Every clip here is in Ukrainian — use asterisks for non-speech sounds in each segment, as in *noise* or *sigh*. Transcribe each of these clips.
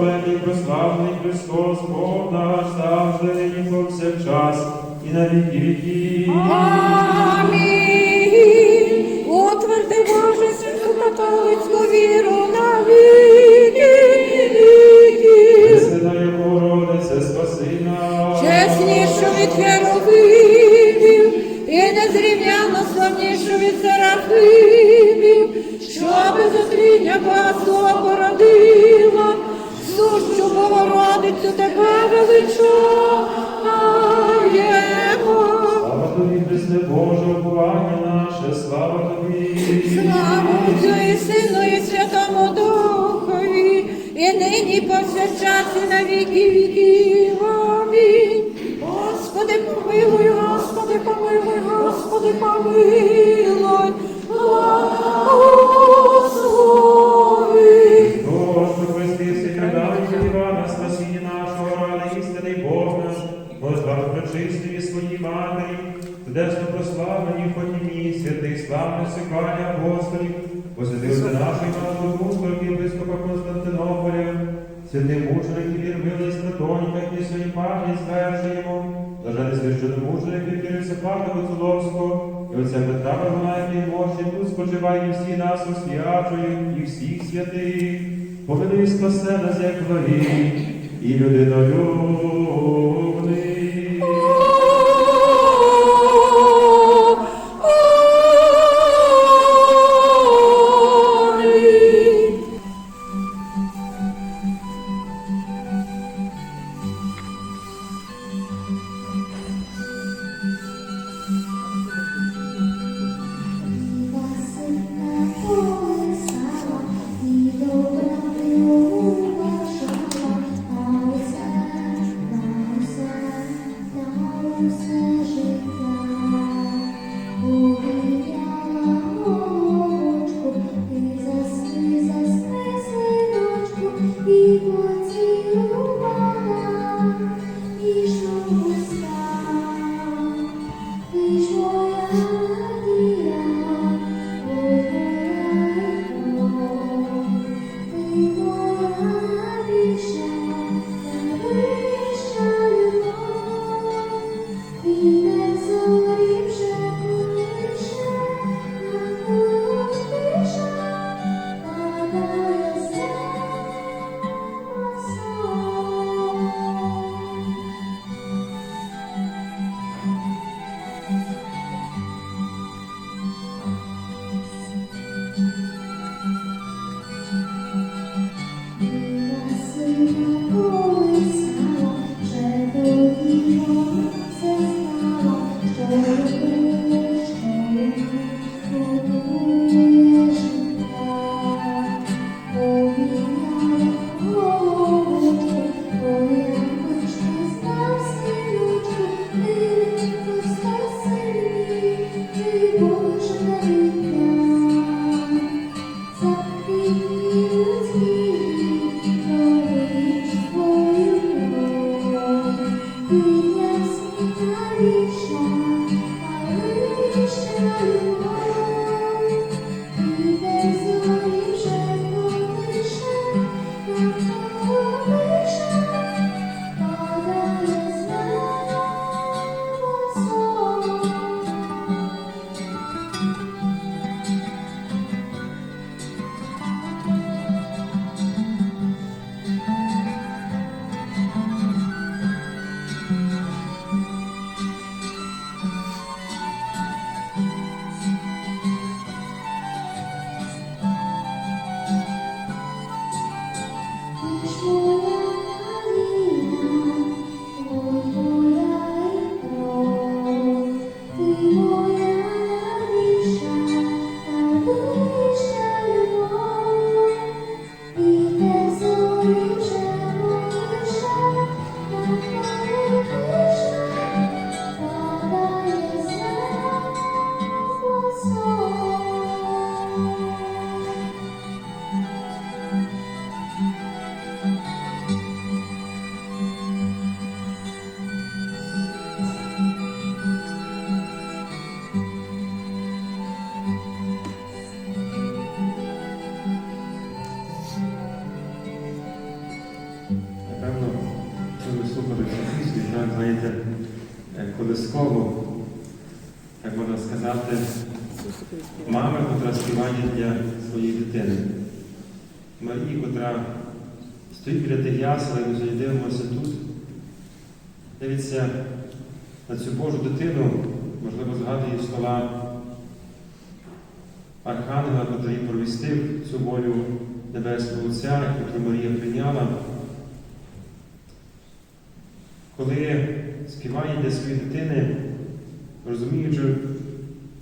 Благословений, прославлений Христос, Бог наш, завжди, нині повсякчас і на віки віків. Амінь. Утверди Боже святу католицьку віру на віки віків. Пресвятая Богородице, спаси нас. Чеснішу від херовимів і незрівняно славнішу від серафимів, що без Богослова породила, сущу Богородицю тебе величаємо. Слава тобі, Христе Боже, уповання наше, слава тобі. Слава Отцю і Сину і Святому Духові, і нині повсякчас і на віки віків. Амінь. Господи, помилуй, Господи, помилуй, Господи, помилуй, святим мучеників Ірмили, Стратоніка, і свої пам'ять звершуємо, Блажений священномученик Кириця Павла Гуцуловського, і отця Петра Варгуна, який мощі тут спочиває всі нас освячують, і всіх святих, поведи спасе нас, як благий, і людинолюбний. Знаєте, е, колискову, як можна сказати, мами, котра співає для своєї дитини. Марії, котра стоїть біля тих ясел, і ми дивимося тут, дивиться на цю Божу дитину, можливо, згадує слова Архангела, котрий провістив цю волю Небесного Отця, яку Марія прийняла. Коли співає для своєї дитини, розуміючи,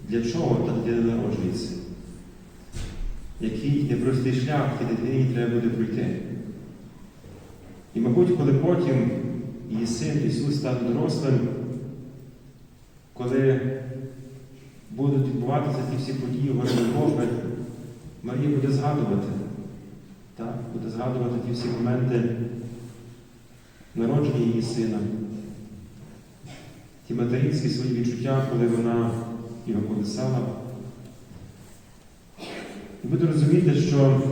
для чого та дитина народжується, який непростий шлях і дитині треба буде пройти. І, мабуть, коли потім її син Ісус стане дорослим, коли будуть відбуватися ті всі події Бога, Марія буде згадувати, так, буде згадувати ті всі моменти народження її сина, ті материнські свої відчуття, коли вона його колисала. І буде розуміти, що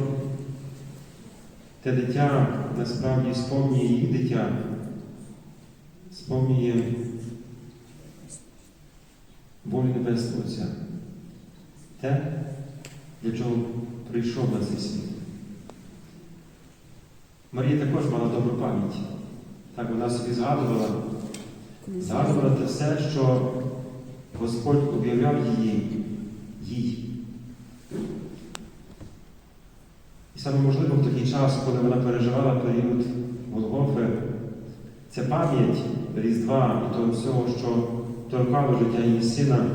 те дитя насправді сповнює її дитя, сповнює волю Небесного Отця. Те, для чого прийшов на цей світ. Марія також мала добру пам'ять. Так вона собі згадувала, згадувала те все, що Господь об'являв її, їй. І саме можливо в такий час, коли вона переживала період Голгофи, ця пам'ять Різдва і того всього, що торкало життя її сина,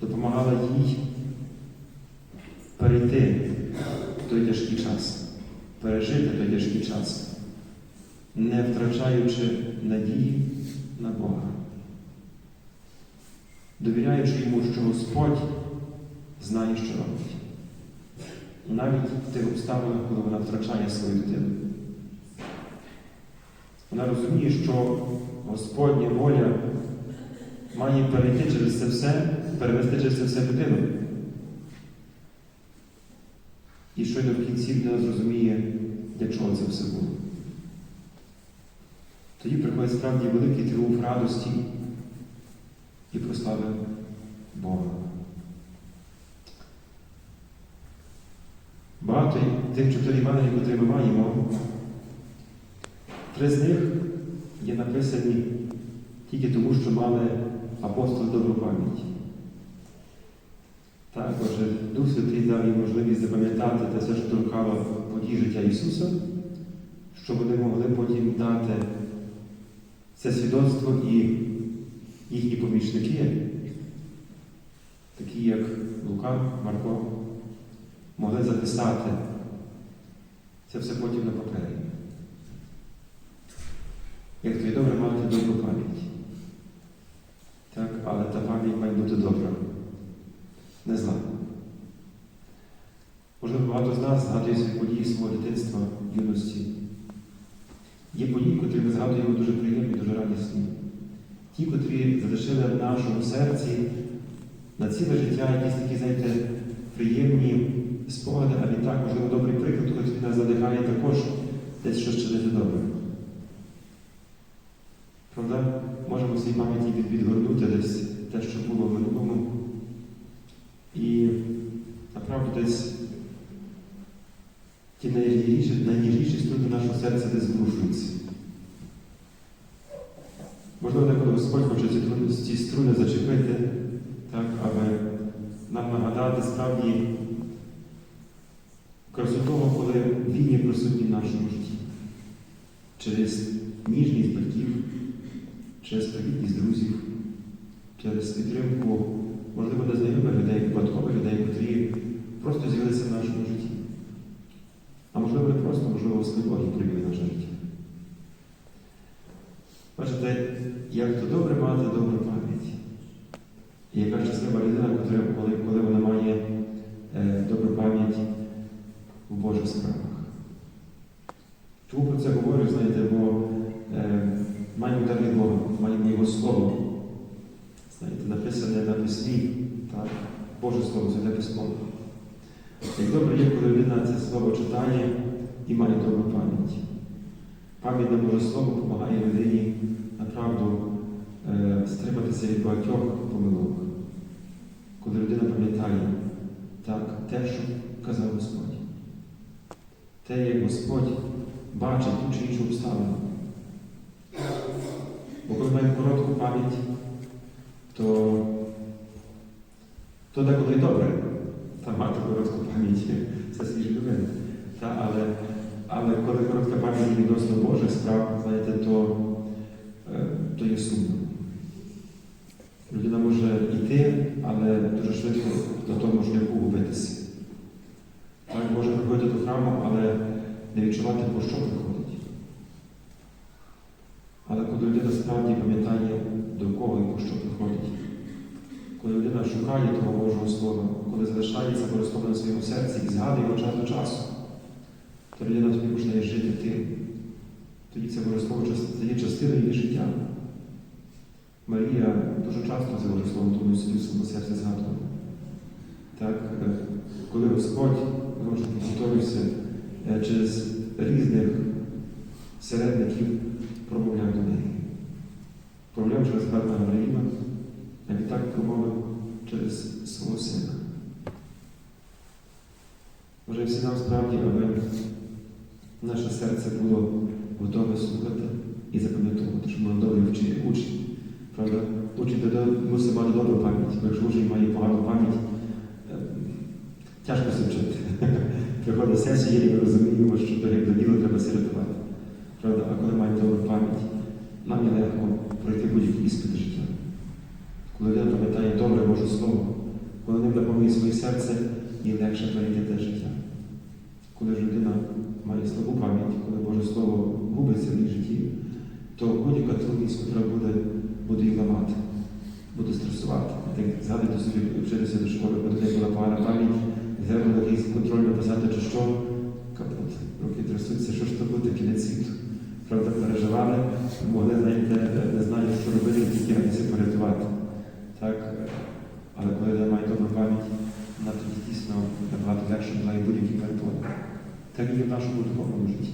допомагала їй перейти в той тяжкий час, пережити той тяжкий час, не втрачаючи надії на Бога, довіряючи йому, що Господь знає, що робить. Навіть в тих обставинах, коли вона втрачає свою дитину. Вона розуміє, що Господня воля має перейти через це все, перевести через це все дитину. І щойно в кінці людина зрозуміє, для чого це все було. Тоді приходить справді великий тріумф радості і прослави Бога. Багато тих чотири Євангелій, які ми маємо, три з них є написані тільки тому, що мали апостоли добру пам'ять. Також Дух Святий дав їм можливість запам'ятати те що торкало подій життя Ісуса, щоб вони могли потім дати це свідоцтво і їхні помічники, такі як Лука, Марко, могли записати це все потім на папері. Як то є добре мати добру пам'ять. Так, але та пам'ять має бути добра, не зла. Можливо, багато з нас згадує свої події свого дитинства, юності. Є події, котрі ми згадуємо дуже приємні, дуже радісні. Ті, котрі залишили в нашому серці на ціле життя якісь такі, знаєте, приємні спогади, а відтак, можливо, добрий приклад, котрий нас задихає також десь щось чинити добре. Правда, можемо в своїй пам'яті від- відгорнути десь те, що було в минулому. І направду десь ті найніжніші, найніжніші струни нашого серця десь зрушуються. Можливо, деколи Господь хоче ці струни зачепити, так, аби нам нагадати справді красу того, коли він є присутній в нашому житті. Через ніжність батьків, через привітність друзів, через підтримку, можливо, незнайомих людей, випадкових людей, котрі просто з'явилися в нашому житті. Можливо, не просто, можливо, Господь Бог і привів в наше життя. Бачите, як то добре мати добру пам'ять. Яка щаслива людина, коли, коли вона має е, добру пам'ять у Божих справах. Чому про це говорю, знаєте, бо е, маємо дар від Бога, маємо Його Слово. Знаєте, написане на письмі, так? Боже Слово, Святе Письмо. Як добре є, коли людина це слово читає і має добру пам'ять. Пам'ять на Боже Слово допомагає людині направду е, стриматися від багатьох помилок, коли людина пам'ятає так, те, що казав Господь. Те, як Господь бачить ту чи іншу обставину. Бо коли маємо коротку пам'ять, то, то деколи добре та мати коротку пам'ять, це момент. Та, але, але коли коротка пам'ять відносно Божих справ, знаєте, то, е, то є сумно. Людина може йти, але дуже швидко на тому шляху губитися. Так, може приходити до храму, але не відчувати, про що приходить. Але коли людина справді пам'ятає, до кого і по що приходить, коли людина шукає того Божого Слова, залишається користовано на своєму серці і згадує його час до часу, то людина тоді починає жити тим. Тоді це Боже Слово част- стає частиною її життя. Марія дуже часто це Боже Слово тому собі своєму серці згадувала. Так, е, коли Господь знову ж е, через різних середників промовляв до неї. Промовляв через брата Гавриїла, а відтак промовив через свого сина. Може, всі нам справді, аби наше серце було готове слухати і запам'ятовувати, щоб ми добре вчили учні. Правда, учень мусить мати добру пам'ять, бо якщо учень має погану пам'ять, е, тяжко се вчити. *laughs* Приходить сесія, і ми розуміємо, що до діла треба рятувати. Правда, а коли маємо добру пам'ять, нам є легко пройти будь-який іспит життя. Коли людина пам'ятає добре Боже Слово, коли ним наповнює своє серце, їй легше пройти те життя. Коли ж людина має слабу пам'ять, коли Боже Слово губиться в її житті, то будь-яка трудність, яка буде, буде її ламати, буде стресувати. Так згадуйте собі, вчитися до школи, коли в була погана пам'ять, і треба було якийсь контроль написати, чи що, капот, руки трясуться, що ж то буде кінець світу. Правда, переживали, могли, знаєте, не знаю, що робити, тільки радіся порятувати. Так? Але коли я маю добру пам'ять, вона тоді дійсно набагато легше була і будь-які перепони. Так і в нашому духовному житті.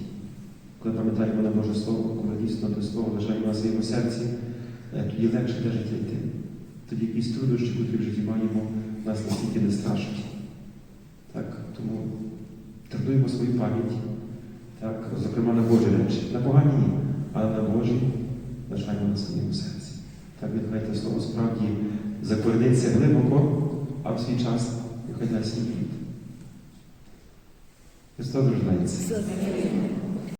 Коли пам'ятаємо на Боже Слово, коли дійсно те Слово лишаємо на своєму серці, е, тоді легше те життя йти. Тоді якісь труднощі, які в житті маємо, нас настільки не страшать. Так, тому тренуємо свою пам'ять, так, зокрема на Божі речі. На погані, але на Божі лишаємо на своєму серці. Так, нехай те слово справді закорениться глибоко, а в свій час нехай дасть свій плід. Христос рождається.